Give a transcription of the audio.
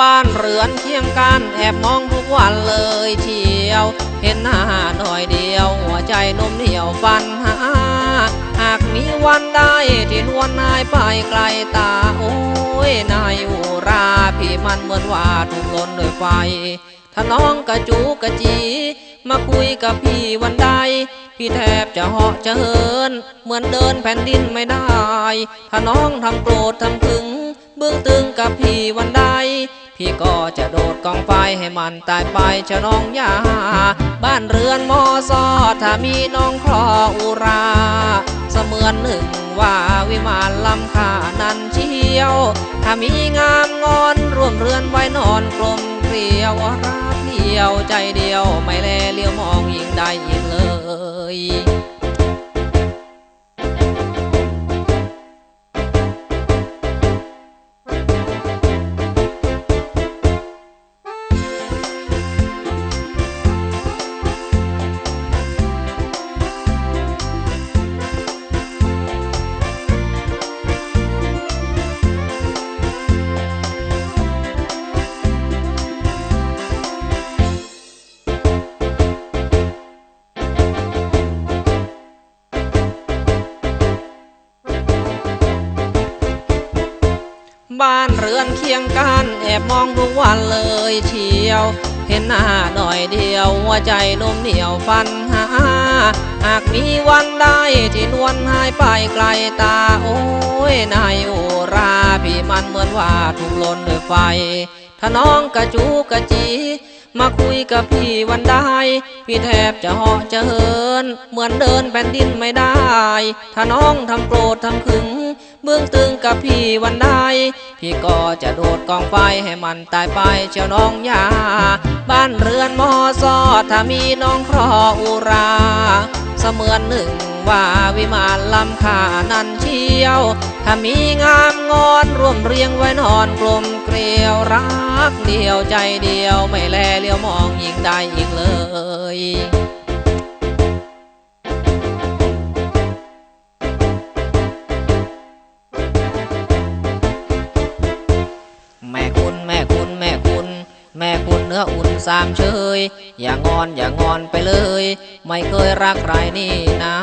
บ้านเรือนเคียงกันแอบมองทุกวันเลยเที่ยว เห็นหน้าหน่อยเดียว หัวใจนุ่มเหนียวฟันหาหากมีวันได้ที่นวลนายไปไกลตาโอ้ยนายอุราพี่มันเหมือนว่าถูกล้นด้วยไฟถ้าน้องกระจูกระจี มาคุยกับพี่วันใด พี่แทบจะเหาะจะเหิน เหมือนเดินแผ่นดินไม่ได้ ถ้าน้องทำโกรธทำขึง เบื้องตึงกับพี่วันใด พี่ก็จะโดดกองไฟให้มันตายไปเจ้าน้องยา บ้านเรือนมอซอถ้ามีน้องคลออุรา เสมือนหนึ่งว่าวิมานลำค่านันเชียว ถ้ามีงามงอนร่วมเรือนไว้นอนกลมเกลียวรักเดียวใจเดียวไม่แลเลี้ยวมองยิ่งได้ยิ่งเลย บ้านเรือนเคียงกันแอบมองทุกวันเลยเชียว เห็นหน้าหน่อยเดียวหัวใจนุ่มเหนียวฟันหาหากมีวันได้ที่นวลหายไปไกลตาโอ้ยนายโอราพี่มันเหมือนว่าถูกลนด้วยไฟถ้าน้องกระจูกระจี มาคุยกับพี่วันใดพี่แทบจะเหาะจะเหิน เหมือนเดินแผ่นดินไม่ได้ ถ้าน้องทำโกรธทำขึง เบื้องตึงกับพี่วันใดพี่ก็จะโดดกองไฟให้มันตายไปเจ้าน้องยา บ้านเรือนมอซอถ้ามีน้องครออุรา เสมือนหนึ่ง ว่าวิมานลำค่านันเชี่ยว ถ้ามีงามงอนร่วมเรียงไว้นอนกลมเกลียวรักเดียวใจเดียวไม่แลเลี้ยวมองยิ่งได้อีกเลย เนื้ออุ่นสามเชยอย่างอนอย่างอนไปเลย ไม่เคยรักใครนี่นา